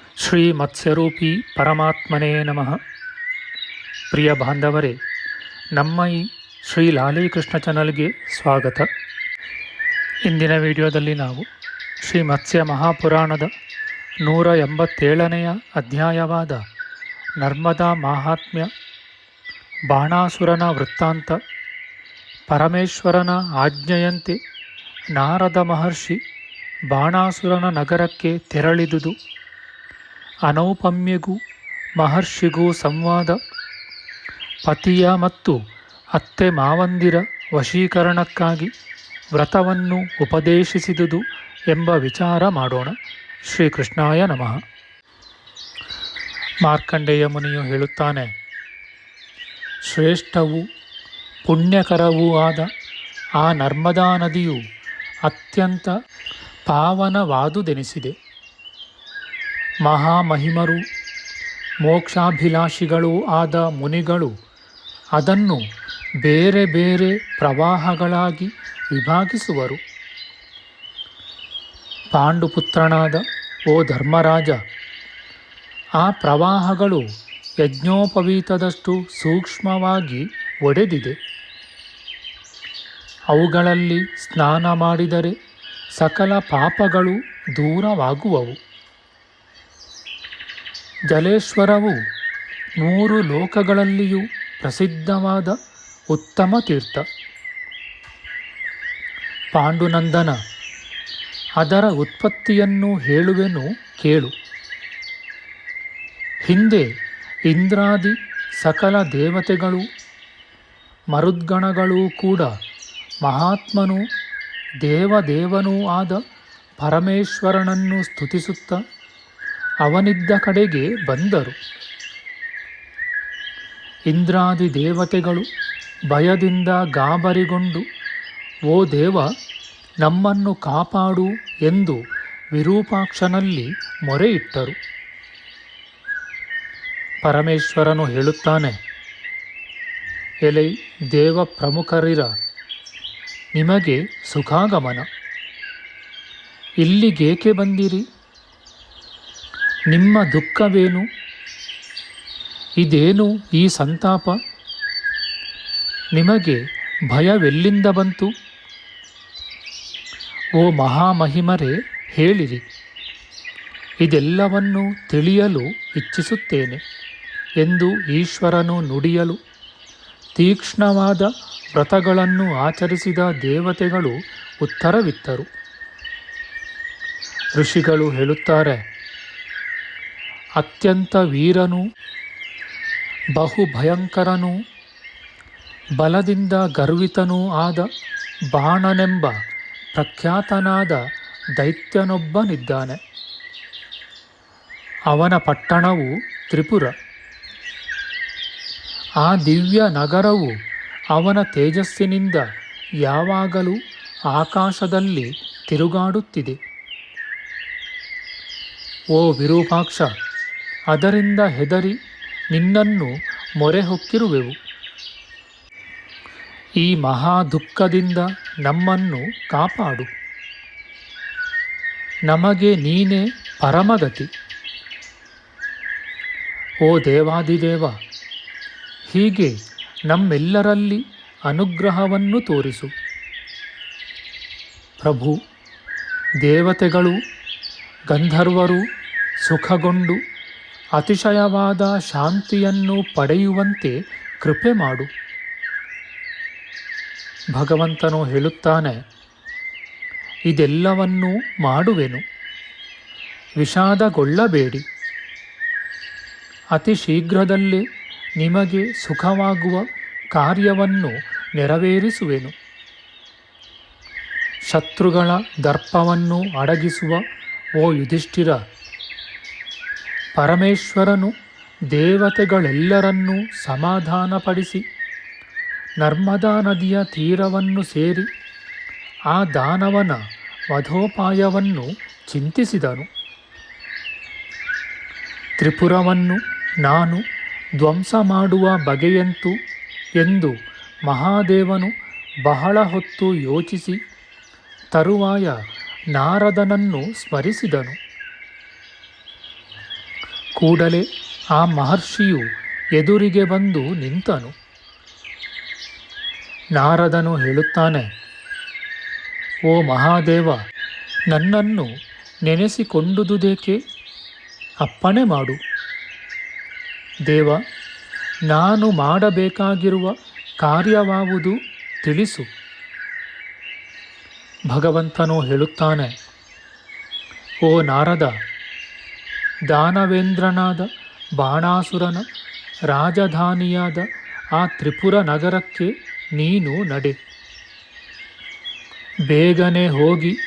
ಶ್ರೀ ಮತ್ಸ್ಯರೂಪಿ ಪರಮಾತ್ಮನೇ ನಮಃ. ಪ್ರಿಯ ಬಾಂಧವರೇ, ನಮ್ಮ ಈ ಶ್ರೀ ಲಾಲೀಕೃಷ್ಣ ಚಾನಲ್ಗೆ ಸ್ವಾಗತ. ಇಂದಿನ ವಿಡಿಯೋದಲ್ಲಿ ನಾವು ಶ್ರೀ ಮತ್ಸ್ಯ ಮಹಾಪುರಾಣದ ನೂರ ಎಂಬತ್ತೇಳನೆಯ ಅಧ್ಯಾಯವಾದ ನರ್ಮದಾ ಮಾಹಾತ್ಮ್ಯ, ಬಾಣಾಸುರನ ವೃತ್ತಾಂತ, ಪರಮೇಶ್ವರನ ಆಜ್ಞೆಯಂತೆ ನಾರದ ಮಹರ್ಷಿ ಬಾಣಾಸುರನ ನಗರಕ್ಕೆ ತೆರಳಿದುದು. ಅನೌಪಮ್ಯಗೂ ಮಹರ್ಷಿಗೂ ಸಂವಾದ. ಪತಿಯ ಮತ್ತು ಅತ್ತೆ ಮಾವಂದಿರ ವಶೀಕರಣಕ್ಕಾಗಿ ವ್ರತವನ್ನು ಉಪದೇಶಿಸಿದುದು ಎಂಬ ವಿಚಾರ ಮಾಡೋಣ. ಶ್ರೀಕೃಷ್ಣಾಯ ನಮಃ. ಮಾರ್ಕಂಡೇಯ ಮುನಿಯು ಹೇಳುತ್ತಾನೆ, ಶ್ರೇಷ್ಠವೂ ಪುಣ್ಯಕರವೂ ಆದ ಆ ನರ್ಮದಾ ನದಿಯು ಅತ್ಯಂತ ಪಾವನವಾದುದೆನಿಸಿದೆ. ಮಹಾಮಹಿಮರು, ಮೋಕ್ಷಾಭಿಲಾಷಿಗಳೂ ಆದ ಮುನಿಗಳು ಅದನ್ನು ಬೇರೆ ಬೇರೆ ಪ್ರವಾಹಗಳಾಗಿ ವಿಭಾಗಿಸುವರು. ಪಾಂಡುಪುತ್ರನಾದ ಓ ಧರ್ಮರಾಜ, ಆ ಪ್ರವಾಹಗಳು ಯಜ್ಞೋಪವೀತದಷ್ಟು ಸೂಕ್ಷ್ಮವಾಗಿ ಒಡೆದಿದೆ. ಅವುಗಳಲ್ಲಿ ಸ್ನಾನ ಮಾಡಿದರೆ ಸಕಲ ಪಾಪಗಳು ದೂರವಾಗುವವು. ಜಲೇಶ್ವರವು ಮೂರು ಲೋಕಗಳಲ್ಲಿಯೂ ಪ್ರಸಿದ್ಧವಾದ ಉತ್ತಮ ತೀರ್ಥ. ಪಾಂಡುನಂದನ ಅದರ ಉತ್ಪತ್ತಿಯನ್ನು ಹೇಳುವೆನು ಕೇಳು. ಹಿಂದೆ ಇಂದ್ರಾದಿ ಸಕಲ ದೇವತೆಗಳು ಮರುದ್ಗಣಗಳೂ ಕೂಡ ಮಹಾತ್ಮನೂ ದೇವದೇವನೂ ಆದ ಪರಮೇಶ್ವರನನ್ನು ಸ್ತುತಿಸುತ್ತ ಅವನಿದ್ದ ಕಡೆಗೆ ಬಂದರು. ಇಂದ್ರಾದಿ ದೇವತೆಗಳು ಭಯದಿಂದ ಗಾಬರಿಗೊಂಡು, ಓ ದೇವ, ನಮ್ಮನ್ನು ಕಾಪಾಡು ಎಂದು ವಿರೂಪಾಕ್ಷನಲ್ಲಿ ಮೊರೆ ಇಟ್ಟರು ಪರಮೇಶ್ವರನು ಹೇಳುತ್ತಾನೆ, ಎಲೆ ದೇವ ಪ್ರಮುಖರಿರ ನಿಮಗೆ ಸುಖಾಗಮನ. ಇಲ್ಲಿಗೇಕೆ ಬಂದಿರಿ? ನಿಮ್ಮ ದುಃಖವೇನು? ಇದೇನು ಈ ಸಂತಾಪ? ನಿಮಗೆ ಭಯವೆಲ್ಲಿಂದ ಬಂತು? ಓ ಮಹಾಮಹಿಮರೇ, ಹೇಳಿರಿ. ಇದೆಲ್ಲವನ್ನು ತಿಳಿಯಲು ಇಚ್ಛಿಸುತ್ತೇನೆ ಎಂದು ಈಶ್ವರನು ನುಡಿಯಲು. ತೀಕ್ಷ್ಣವಾದ ವ್ರತಗಳನ್ನು ಆಚರಿಸಿದ ದೇವತೆಗಳು ಉತ್ತರವಿತ್ತರು. ಋಷಿಗಳು ಹೇಳುತ್ತಾರೆ ಅತ್ಯಂತ ವೀರನೂ ಬಹು ಭಯಂಕರನೂ ಬಲದಿಂದ ಗರ್ವಿತನೂ ಆದ ಬಾಣನೆಂಬ ಪ್ರಖ್ಯಾತನಾದ ದೈತ್ಯನೊಬ್ಬನಿದ್ದಾನೆ. ಅವನ ಪಟ್ಟಣವು ತ್ರಿಪುರ. ಆ ದಿವ್ಯ ನಗರವು ಅವನ ತೇಜಸ್ಸಿನಿಂದ ಯಾವಾಗಲೂ ಆಕಾಶದಲ್ಲಿ ತಿರುಗಾಡುತ್ತಿದೆ. ಓ ವಿರೂಪಾಕ್ಷ ಅದರಿಂದ ಹೆದರಿ ನಿನ್ನನ್ನು ಮೊರೆ ಹೊಕ್ಕಿರುವೆವು ಈ ಮಹಾ ದುಃಖದಿಂದ ನಮ್ಮನ್ನು ಕಾಪಾಡು. ನಮಗೆ ನೀನೇ ಪರಮಗತಿ. ಓ ದೇವಾದಿದೇವ, ಹೀಗೆ ನಮ್ಮೆಲ್ಲರಲ್ಲಿ ಅನುಗ್ರಹವನ್ನು ತೋರಿಸು. ಪ್ರಭು, ದೇವತೆಗಳು, ಗಂಧರ್ವರು ಸುಖಗೊಂಡು ಅತಿಶಯವಾದ ಶಾಂತಿಯನ್ನು ಪಡೆಯುವಂತೆ ಕೃಪೆ ಮಾಡು. ಭಗವಂತನು ಹೇಳುತ್ತಾನೆ, ಇದೆಲ್ಲವನ್ನೂ ಮಾಡುವೆನು. ವಿಷಾದಗೊಳ್ಳಬೇಡಿ. ಅತಿ ಶೀಘ್ರದಲ್ಲೇ ನಿಮಗೆ ಸುಖವಾಗುವ ಕಾರ್ಯವನ್ನು ನೆರವೇರಿಸುವೆನು. ಶತ್ರುಗಳ ದರ್ಪವನ್ನು ಅಡಗಿಸುವ, ಓ ಯುಧಿಷ್ಠಿರ ಪರಮೇಶ್ವರನು ದೇವತೆಗಳೆಲ್ಲರನ್ನೂ ಸಮಾಧಾನಪಡಿಸಿ ನರ್ಮದಾ ನದಿಯ ತೀರವನ್ನು ಸೇರಿ ಆ ದಾನವನ ವಧೋಪಾಯವನ್ನು ಚಿಂತಿಸಿದನು. ತ್ರಿಪುರವನ್ನು ನಾನು ಧ್ವಂಸ ಮಾಡುವ ಬಗೆಯಂತು ಎಂದು ಮಹಾದೇವನು ಬಹಳ ಹೊತ್ತು ಯೋಚಿಸಿ ತರುವಾಯ ನಾರದನನ್ನು ಸ್ಮರಿಸಿದನು. ಕೂಡಲೇ ಆ ಮಹರ್ಷಿಯು ಎದುರಿಗೆ ಬಂದು ನಿಂತನು. ನಾರದನು ಹೇಳುತ್ತಾನೆ, ಓ ಮಹಾದೇವ, ನನ್ನನ್ನು ನೆನೆಸಿಕೊಂಡುದುದೇಕೆ? ಅಪ್ಪಣೆ ಮಾಡು. ದೇವ, ನಾನು ಮಾಡಬೇಕಾಗಿರುವ ಕಾರ್ಯವಾವುದು ತಿಳಿಸು. ಭಗವಂತನು ಹೇಳುತ್ತಾನೆ, ಓ ನಾರದ ದಾನವೇಂದ್ರನಾದ ಬಾಣಾಸುರನ ರಾಜಧಾನಿಯಾದ ಆ ತ್ರಿಪುರ ನಗರಕ್ಕೆ ನೀನು ನಡೆ. ಬೇಗನೆ ಹೋಗಿ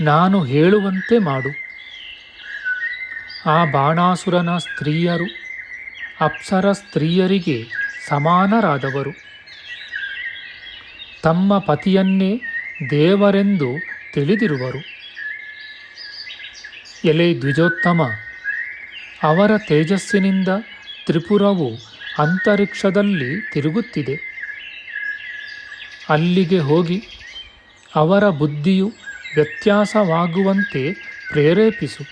ನಾನು ಹೇಳುವಂತೆ ಮಾಡು. ಆ ಬಾಣಾಸುರನ ಸ್ತ್ರೀಯರು ಅಪ್ಸರ ಸ್ತ್ರೀಯರಿಗೆ ಸಮಾನರಾದವರು. ತಮ್ಮ ಪತಿಯನ್ನೇ ದೇವರೆಂದು ತಿಳಿದಿರುವರು. ಎಲೆ ದ್ವಿಜೋತ್ತಮ ಅವರ ತೇಜಸ್ಸಿನಿಂದ ತ್ರಿಪುರವು ಅಂತರಿಕ್ಷದಲ್ಲಿ ತಿರುಗುತ್ತಿದೆ. ಅಲ್ಲಿಗೆ ಹೋಗಿ ಅವರ ಬುದ್ಧಿಯು ವ್ಯತ್ಯಾಸವಾಗುವಂತೆ ಪ್ರೇರೇಪಿಸು.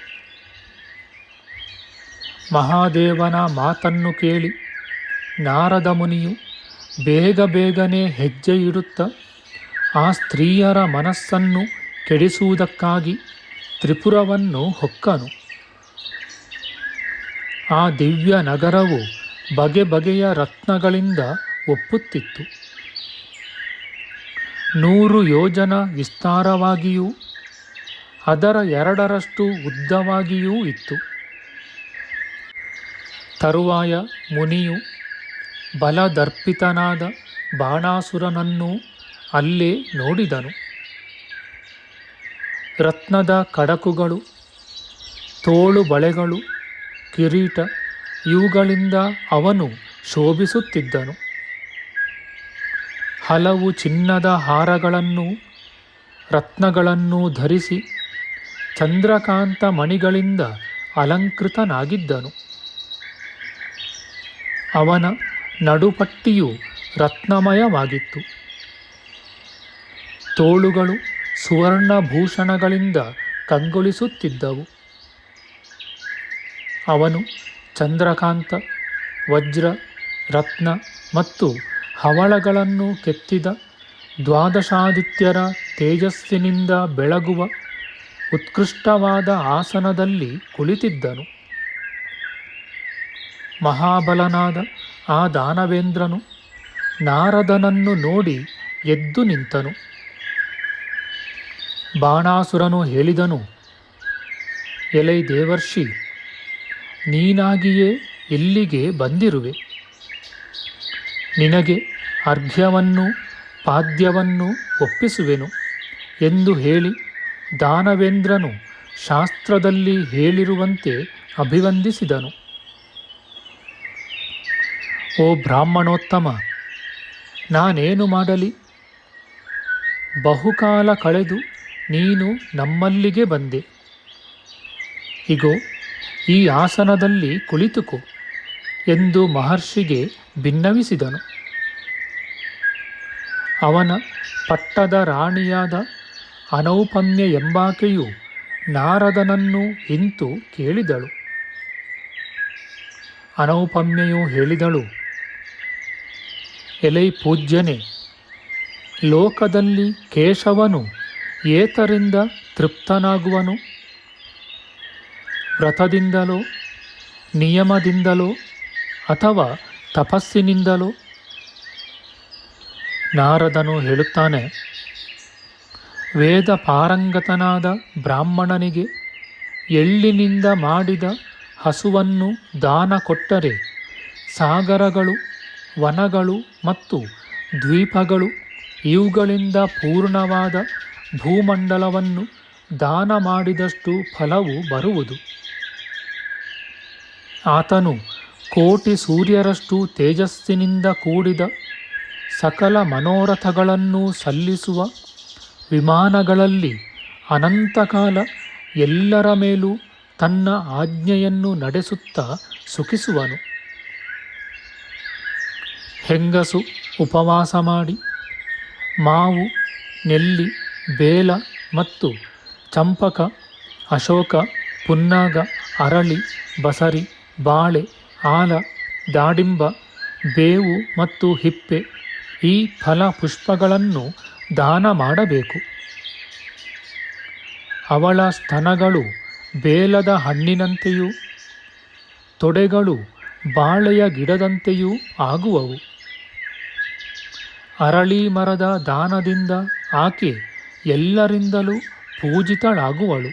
ಮಹಾದೇವನ ಮಾತನ್ನು ಕೇಳಿ ನಾರದ ಮುನಿಯು ಬೇಗ ಬೇಗನೆ ಹೆಜ್ಜೆ ಇಡುತ್ತ ಆ ಸ್ತ್ರೀಯರ ಮನಸ್ಸನ್ನು ಕೆಡಿಸುವುದಕ್ಕಾಗಿ ತ್ರಿಪುರವನ್ನು ಹೊಕ್ಕನು. ಆ ದಿವ್ಯ ನಗರವು ಬಗೆ ಬಗೆಯ ರತ್ನಗಳಿಂದ ಒಪ್ಪುತ್ತಿತ್ತು. ನೂರು ಯೋಜನ ವಿಸ್ತಾರವಾಗಿಯೂ, ಅದರ ಎರಡರಷ್ಟು ಉದ್ದವಾಗಿಯೂ ಇತ್ತು. ತರುವಾಯ ಮುನಿಯು ಬಲದರ್ಪಿತನಾದ ಬಾಣಾಸುರನನ್ನು ಅಲ್ಲೇ ನೋಡಿದನು. ರತ್ನದ ಕಡಕುಗಳು, ತೋಳು ಬಳೆಗಳು ಕಿರೀಟ ಇವುಗಳಿಂದ ಅವನು ಶೋಭಿಸುತ್ತಿದ್ದನು. ಹಲವು ಚಿನ್ನದ ಹಾರಗಳನ್ನು ರತ್ನಗಳನ್ನು ಧರಿಸಿ ಚಂದ್ರಕಾಂತ ಮಣಿಗಳಿಂದ ಅಲಂಕೃತನಾಗಿದ್ದನು. ಅವನ ನಡುಪಟ್ಟಿಯು ರತ್ನಮಯವಾಗಿತ್ತು. ತೋಳುಗಳು ಸುವರ್ಣಭೂಷಣಗಳಿಂದ ಕಂಗೊಳಿಸುತ್ತಿದ್ದವು. ಅವನು ಚಂದ್ರಕಾಂತ, ವಜ್ರ, ರತ್ನ ಮತ್ತು ಹವಳಗಳನ್ನು ಕೆತ್ತಿದ ದ್ವಾದಶಾದಿತ್ಯರ ತೇಜಸ್ಸಿನಿಂದ ಬೆಳಗುವ ಉತ್ಕೃಷ್ಟವಾದ ಆಸನದಲ್ಲಿ ಕುಳಿತಿದ್ದನು. ಮಹಾಬಲನಾದ ಆ ದಾನವೇಂದ್ರನು ನಾರದನನ್ನು ನೋಡಿ ಎದ್ದು ನಿಂತನು. ಬಾಣಾಸುರನು ಹೇಳಿದನು, ಎಲೈ ದೇವರ್ಷಿ ನೀನಾಗಿಯೇ ಇಲ್ಲಿಗೆ ಬಂದಿರುವೆ? ನಿನಗೆ ಅರ್ಘ್ಯವನ್ನು ಪಾದ್ಯವನ್ನು ಒಪ್ಪಿಸುವೆನು ಎಂದು ಹೇಳಿ ದಾನವೇಂದ್ರನು ಶಾಸ್ತ್ರದಲ್ಲಿ ಹೇಳಿರುವಂತೆ ಅಭಿವಂದಿಸಿದನು ಓ ಬ್ರಾಹ್ಮಣೋತ್ತಮ, ನಾನೇನು ಮಾಡಲಿ? ಬಹುಕಾಲ ಕಳೆದು ನೀನು ನಮ್ಮಲ್ಲಿಗೆ ಬಂದೆ. ಇಗೋ ಈ ಆಸನದಲ್ಲಿ ಕುಳಿತುಕು ಎಂದು ಮಹರ್ಷಿಗೆ ಭಿನ್ನವಿಸಿದನು ಅವನ ಪಟ್ಟದ ರಾಣಿಯಾದ ಅನೌಪಮ್ಯ ಎಂಬಾಕೆಯು ನಾರದನನ್ನು ಇಂತು ಕೇಳಿದಳು. ಅನೌಪಮ್ಯೆಯು ಹೇಳಿದಳು, ಎಲೈ ಪೂಜ್ಯನೆ, ಲೋಕದಲ್ಲಿ ಕೇಶವನು ಏತರಿಂದ ತೃಪ್ತನಾಗುವನು? ವ್ರತದಿಂದಲೋ, ನಿಯಮದಿಂದಲೋ ಅಥವಾ ತಪಸ್ಸಿನಿಂದಲೋ? ನಾರದನು ಹೇಳುತ್ತಾನೆ, ವೇದ ಪಾರಂಗತನಾದ ಬ್ರಾಹ್ಮಣನಿಗೆ ಎಳ್ಳಿನಿಂದ ಮಾಡಿದ ಹಸುವನ್ನು ದಾನ ಕೊಟ್ಟರೆ ಸಾಗರಗಳು, ವನಗಳು ಮತ್ತು ದ್ವೀಪಗಳು ಇವುಗಳಿಂದ ಪೂರ್ಣವಾದ ಭೂಮಂಡಲವನ್ನು ದಾನ ಮಾಡಿದಷ್ಟು ಫಲವು ಬರುವುದು. ಆತನು ಕೋಟಿ ಸೂರ್ಯರಷ್ಟು ತೇಜಸ್ಸಿನಿಂದ ಕೂಡಿದ ಸಕಲ ಮನೋರಥಗಳನ್ನು ಸಲ್ಲಿಸುವ ವಿಮಾನಗಳಲ್ಲಿ ಅನಂತಕಾಲ ಎಲ್ಲರ ಮೇಲೂ ತನ್ನ ಆಜ್ಞೆಯನ್ನು ನಡೆಸುತ್ತಾ ಸುಖಿಸುವನು. ಹೆಂಗಸು ಉಪವಾಸ ಮಾಡಿ, ಮಾವು, ನೆಲ್ಲಿ, ಬೇಲ ಮತ್ತು ಚಂಪಕ, ಅಶೋಕ, ಪುನ್ನಾಗ, ಅರಳಿ, ಬಸರಿ ಬಾಳೆ, ಆಲ, ದಾಡಿಂಬ, ಬೇವು ಮತ್ತು ಹಿಪ್ಪೆ ಈ ಫಲ ಪುಷ್ಪಗಳನ್ನು ದಾನ ಮಾಡಬೇಕು. ಅವಳ ಸ್ತನಗಳು ಬೇಲದ ಹಣ್ಣಿನಂತೆಯೂ, ತೊಡೆಗಳು ಬಾಳೆಯ ಗಿಡದಂತೆಯೂ ಆಗುವವು. ಅರಳಿ ಮರದ ದಾನದಿಂದ ಆಕೆ ಎಲ್ಲರಿಂದಲೂ ಪೂಜಿತಳಾಗುವಳು.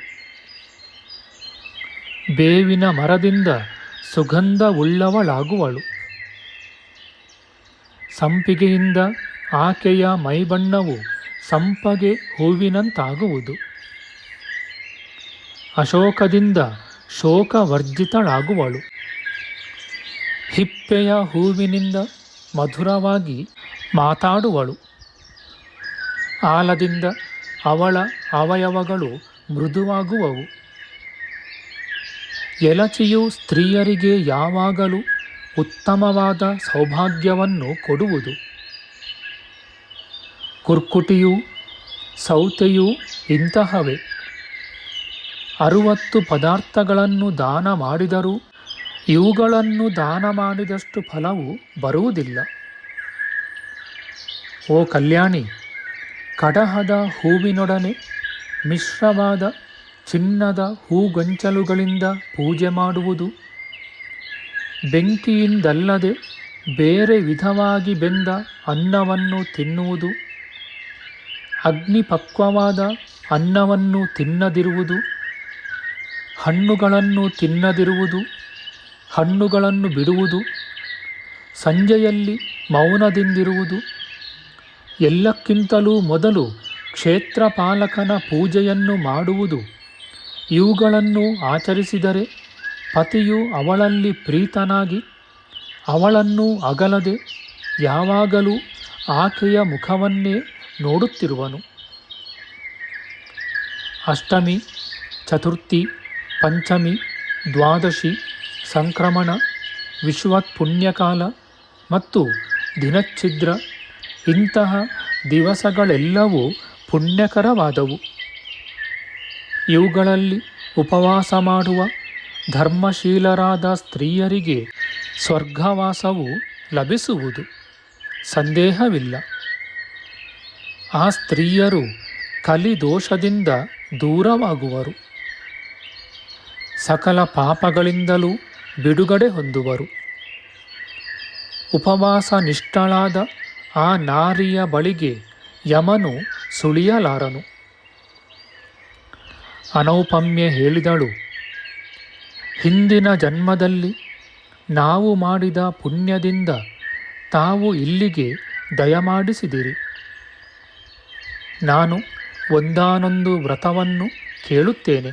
ಬೇವಿನ ಮರದಿಂದ ಸುಗಂಧವುಳ್ಳವಳಾಗುವಳು. ಸಂಪಿಗೆಯಿಂದ ಆಕೆಯ ಮೈಬಣ್ಣವು ಸಂಪಗೆ ಹೂವಿನಂತಾಗುವುದು. ಅಶೋಕದಿಂದ ಶೋಕವರ್ಜಿತಳಾಗುವಳು. ಹಿಪ್ಪೆಯ ಹೂವಿನಿಂದ ಮಧುರವಾಗಿ ಮಾತಾಡುವಳು. ಆಲದಿಂದ ಅವಳ ಅವಯವಗಳು ಮೃದುವಾಗುವವು. ಎಲಚಿಯು ಸ್ತ್ರೀಯರಿಗೆ ಯಾವಾಗಲೂ ಉತ್ತಮವಾದ ಸೌಭಾಗ್ಯವನ್ನು ಕೊಡುವುದು. ಕುರ್ಕುಟಿಯು, ಸೌತೆಯು ಇಂತಹವೇ. ಅರುವತ್ತು ಪದಾರ್ಥಗಳನ್ನು ದಾನ ಮಾಡಿದರೂ ಇವುಗಳನ್ನು ದಾನ ಮಾಡಿದಷ್ಟು ಫಲವು ಬರುವುದಿಲ್ಲ. ಓ ಕಲ್ಯಾಣಿ, ಕಡಹದ ಹೂವಿನೊಡನೆ ಮಿಶ್ರವಾದ ಚಿನ್ನದ ಹೂಗೊಂಚಲುಗಳಿಂದ ಪೂಜೆ ಮಾಡುವುದು. ಬೆಂಕಿಯಿಂದಲ್ಲದೆ ಬೇರೆ ವಿಧವಾಗಿ ಬೆಂದ ಅನ್ನವನ್ನು ತಿನ್ನುವುದು. ಅಗ್ನಿಪಕ್ವವಾದ ಅನ್ನವನ್ನು ತಿನ್ನದಿರುವುದು. ಹಣ್ಣುಗಳನ್ನು ತಿನ್ನದಿರುವುದು. ಹಣ್ಣುಗಳನ್ನು ಬಿಡುವುದು. ಸಂಜೆಯಲ್ಲಿ ಮೌನದಿಂದಿರುವುದು. ಎಲ್ಲಕ್ಕಿಂತಲೂ ಮೊದಲು ಕ್ಷೇತ್ರಪಾಲಕನ ಪೂಜೆಯನ್ನು ಮಾಡುವುದು. ಇವುಗಳನ್ನು ಆಚರಿಸಿದರೆ ಪತಿಯು ಅವಳಲ್ಲಿ ಪ್ರೀತನಾಗಿ ಅವಳನ್ನು ಅಗಲದೆ ಯಾವಾಗಲೂ ಆಕೆಯ ಮುಖವನ್ನೇ ನೋಡುತ್ತಿರುವನು. ಅಷ್ಟಮಿ, ಚತುರ್ಥಿ, ಪಂಚಮಿ, ದ್ವಾದಶಿ, ಸಂಕ್ರಮಣ ವಿಶ್ವತ್ ಪುಣ್ಯಕಾಲ ಮತ್ತು ದಿನಚ್ಛಿದ್ರ ಇಂತಹ ದಿವಸಗಳೆಲ್ಲವೂ ಪುಣ್ಯಕರವಾದವು. ಇವುಗಳಲ್ಲಿ ಉಪವಾಸ ಮಾಡುವ ಧರ್ಮಶೀಲರಾದ ಸ್ತ್ರೀಯರಿಗೆ ಸ್ವರ್ಗವಾಸವು ಲಭಿಸುವುದು ಸಂದೇಹವಿಲ್ಲ. ಆ ಸ್ತ್ರೀಯರು ಕಲಿದೋಷದಿಂದ ದೂರವಾಗುವರು. ಸಕಲ ಪಾಪಗಳಿಂದಲೂ ಬಿಡುಗಡೆ ಹೊಂದುವರು. ಉಪವಾಸ ನಿಷ್ಠಳಾದ ಆ ನಾರಿಯ ಬಳಿಗೆ ಯಮನು ಸುಳಿಯಲಾರನು. ಅನೌಪಮ್ಯ ಹೇಳಿದಳು. ಹಿಂದಿನ ಜನ್ಮದಲ್ಲಿ ನಾವು ಮಾಡಿದ ಪುಣ್ಯದಿಂದ ತಾವು ಇಲ್ಲಿಗೆ ದಯಮಾಡಿಸಿದಿರಿ. ನಾನು ಒಂದಾನೊಂದು ವ್ರತವನ್ನು ಕೇಳುತ್ತೇನೆ.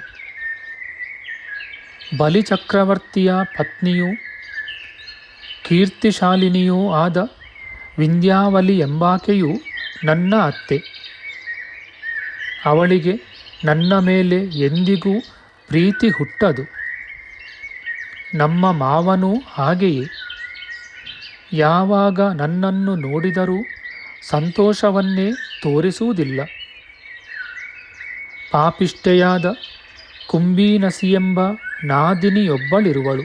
ಬಲಿಚಕ್ರವರ್ತಿಯ ಪತ್ನಿಯೂ ಕೀರ್ತಿಶಾಲಿನಿಯೂ ಆದ ವಿಂಧ್ಯಾವಲಿ ಎಂಬಾಕೆಯು ನನ್ನ ಅತ್ತೆ. ಅವಳಿಗೆ ನನ್ನ ಮೇಲೆ ಎಂದಿಗೂ ಪ್ರೀತಿ ಹುಟ್ಟದು. ನಮ್ಮ ಮಾವನೂ ಹಾಗೆಯೇ. ಯಾವಾಗ ನನ್ನನ್ನು ನೋಡಿದರೂ ಸಂತೋಷವನ್ನೇ ತೋರಿಸುವುದಿಲ್ಲ. ಪಾಪಿಷ್ಠೆಯಾದ ಕುಂಬೀನಸಿಯೆಂಬ ನಾದಿನಿಯೊಬ್ಬಳಿರುವಳು.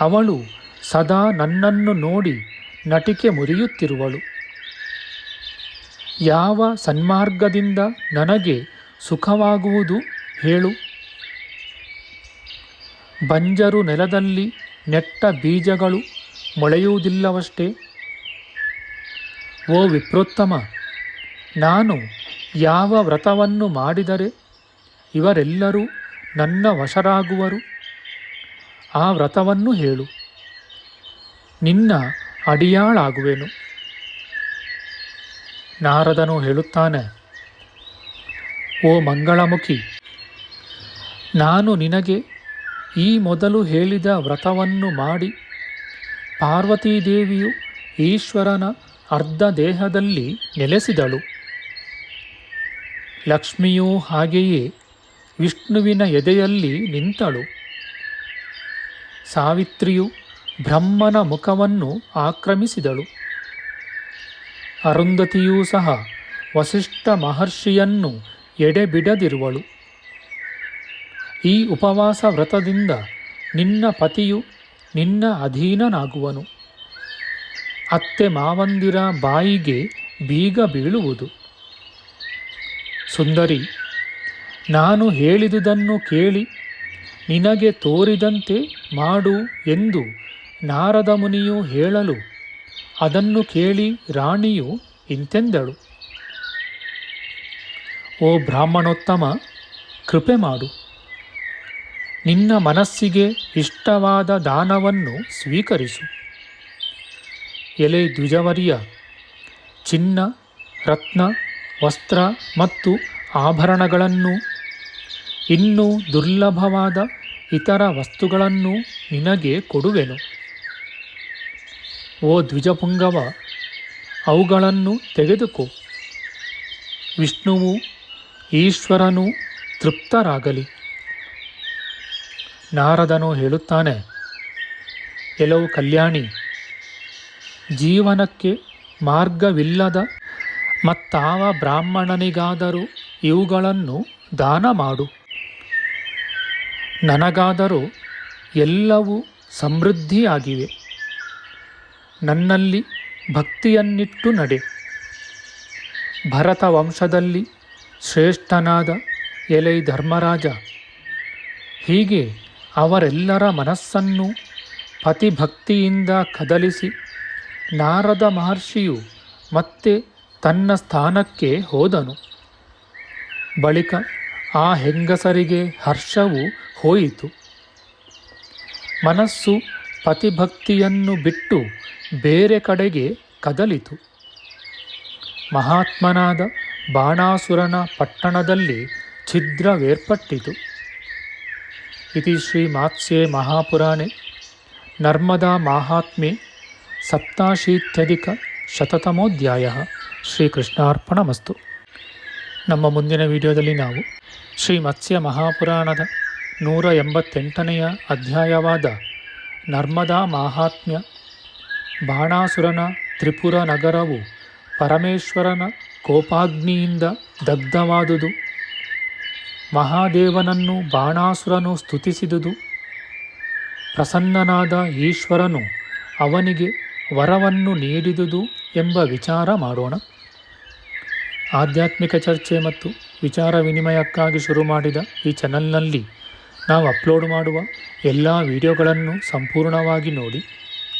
ಅವಳು ಸದಾ ನನ್ನನ್ನು ನೋಡಿ ನಟಿಕೆ ಮುರಿಯುತ್ತಿರುವಳು. ಯಾವ ಸನ್ಮಾರ್ಗದಿಂದ ನನಗೆ ಸುಖವಾಗುವುದು ಹೇಳು. ಬಂಜರು ನೆಲದಲ್ಲಿ ನೆಟ್ಟ ಬೀಜಗಳು ಮೊಳೆಯುವುದಿಲ್ಲವಷ್ಟೇ. ಓ ವಿಪ್ರೋತ್ತಮ, ನಾನು ಯಾವ ವ್ರತವನ್ನು ಮಾಡಿದರೆ ಇವರೆಲ್ಲರೂ ನನ್ನ ವಶರಾಗುವರು? ಆ ವ್ರತವನ್ನು ಹೇಳು. ನಿನ್ನ ಅಡಿಯಾಳಾಗುವೆನು. ನಾರದನು ಹೇಳುತ್ತಾನೆ, ಓ ಮಂಗಳಮುಖಿ, ನಾನು ನಿನಗೆ ಈ ಮೊದಲು ಹೇಳಿದ ವ್ರತವನ್ನು ಮಾಡಿ, ಪಾರ್ವತೀದೇವಿಯು ಈಶ್ವರನ ಅರ್ಧ ದೇಹದಲ್ಲಿ ನೆಲೆಸಿದಳು. ಲಕ್ಷ್ಮಿಯೂ ಹಾಗೆಯೇ ವಿಷ್ಣುವಿನ ಎದೆಯಲ್ಲಿ ನಿಂತಳು. ಸಾವಿತ್ರಿಯು ಬ್ರಹ್ಮನ ಮುಖವನ್ನು ಆಕ್ರಮಿಸಿದಳು. ಅರುಂಧತಿಯೂ ಸಹ ವಸಿಷ್ಠ ಮಹರ್ಷಿಯನ್ನು ಎಡೆಬಿಡದಿರುವಳು. ಈ ಉಪವಾಸ ವ್ರತದಿಂದ ನಿನ್ನ ಪತಿಯು ನಿನ್ನ ಅಧೀನನಾಗುವನು. ಅತ್ತೆ ಮಾವಂದಿರ ಬಾಯಿಗೆ ಬೀಗ ಬೀಳುವುದು. ಸುಂದರಿ, ನಾನು ಹೇಳಿದುದನ್ನು ಕೇಳಿ ನಿನಗೆ ತೋರಿದಂತೆ ಮಾಡು ಎಂದು ನಾರದ ಮುನಿಯು ಹೇಳಲು ಅದನ್ನು ಕೇಳಿ ರಾಣಿಯು ಇಂತೆಂದಳು. ಓ ಬ್ರಾಹ್ಮಣೋತ್ತಮ, ಕೃಪೆ ಮಾಡು. ನಿನ್ನ ಮನಸ್ಸಿಗೆ ಇಷ್ಟವಾದ ದಾನವನ್ನು ಸ್ವೀಕರಿಸು. ಎಲೆ ದ್ವಿಜವರಿಯ, ಚಿನ್ನ, ರತ್ನ, ವಸ್ತ್ರ ಮತ್ತು ಆಭರಣಗಳನ್ನು, ಇನ್ನೂ ದುರ್ಲಭವಾದ ಇತರ ವಸ್ತುಗಳನ್ನು ನಿನಗೆ ಕೊಡುವೆನು. ಓ ದ್ವಿಜಪುಂಗವ, ಅವುಗಳನ್ನು ತೆಗೆದುಕೋ. ವಿಷ್ಣುವು ಈಶ್ವರನು ತೃಪ್ತರಾಗಲಿ. ನಾರದನು ಹೇಳುತ್ತಾನೆ ಕೆಲವು ಕಲ್ಯಾಣಿ, ಜೀವನಕ್ಕೆ ಮಾರ್ಗವಿಲ್ಲದ ಮತ್ತಾವ ಬ್ರಾಹ್ಮಣನಿಗಾದರೂ ಇವುಗಳನ್ನು ದಾನ ಮಾಡು. ನನಗಾದರೂ ಎಲ್ಲವೂ ಸಮೃದ್ಧಿಯಾಗಿವೆ. ನನ್ನಲ್ಲಿ ಭಕ್ತಿಯನ್ನಿಟ್ಟು ನಡೆ. ಭರತ ವಂಶದಲ್ಲಿ ಶ್ರೇಷ್ಠನಾದ ಎಲೈ ಧರ್ಮರಾಜ. ಹೀಗೆ ಅವರೆಲ್ಲರ ಮನಸ್ಸನ್ನು ಪತಿಭಕ್ತಿಯಿಂದ ಕದಲಿಸಿ ನಾರದ ಮಹರ್ಷಿಯು ಮತ್ತೆ ತನ್ನ ಸ್ಥಾನಕ್ಕೆ ಹೋದನು. ಬಳಿಕ ಆ ಹೆಂಗಸರಿಗೆ ಹರ್ಷವು ಹೋಯಿತು. ಮನಸ್ಸು ಪತಿಭಕ್ತಿಯನ್ನು ಬಿಟ್ಟು ಬೇರೆ ಕಡೆಗೆ ಕದಲಿತು. ಮಹಾತ್ಮನಾದ ಬಾಣಾಸುರನ ಪಟ್ಟಣದಲ್ಲಿ ಛಿದ್ರವೇರ್ಪಟ್ಟಿತು. ಇತಿ ಶ್ರೀ ಮಾತ್ಸ್ಯೆ ಮಹಾಪುರಾಣೆ. ನರ್ಮದಾ ಮಾಹಾತ್ಮ್ಯೆ. ಸಪ್ತಾಶೀತ್ಯಧಿಕ ಶತತಮೋಧ್ಯಾಯ. ಶ್ರೀಕೃಷ್ಣಾರ್ಪಣಮಸ್ತು. ನಮ್ಮ ಮುಂದಿನ ವಿಡಿಯೋದಲ್ಲಿ ನಾವು ಶ್ರೀ ಮತ್ಸ್ಯ ಮಹಾಪುರಾಣದ ನೂರ ಎಂಬತ್ತೆಂಟನೆಯ ಅಧ್ಯಾಯವಾದ ನರ್ಮದಾ ಮಾಹಾತ್ಮ್ಯ ಬಾಣಾಸುರನ ತ್ರಿಪುರ ನಗರವು ಪರಮೇಶ್ವರನ ಕೋಪಾಗ್ನಿಯಿಂದ ದಗ್ಧವಾದುದು. ಮಹಾದೇವನನ್ನು ಬಾಣಾಸುರನು ಸ್ತುತಿಸಿದುದು. ಪ್ರಸನ್ನನಾದ ಈಶ್ವರನು ಅವನಿಗೆ ವರವನ್ನು ನೀಡಿದುದು ಎಂಬ ವಿಚಾರ ಮಾಡೋಣ. ಆಧ್ಯಾತ್ಮಿಕ ಚರ್ಚೆ ಮತ್ತು ವಿಚಾರ ವಿನಿಮಯಕ್ಕಾಗಿ ಶುರು ಮಾಡಿದ ಈ ಚಾನಲ್ನಲ್ಲಿ ನಾವು ಅಪ್ಲೋಡ್ ಮಾಡುವ ಎಲ್ಲ ವಿಡಿಯೋಗಳನ್ನು ಸಂಪೂರ್ಣವಾಗಿ ನೋಡಿ.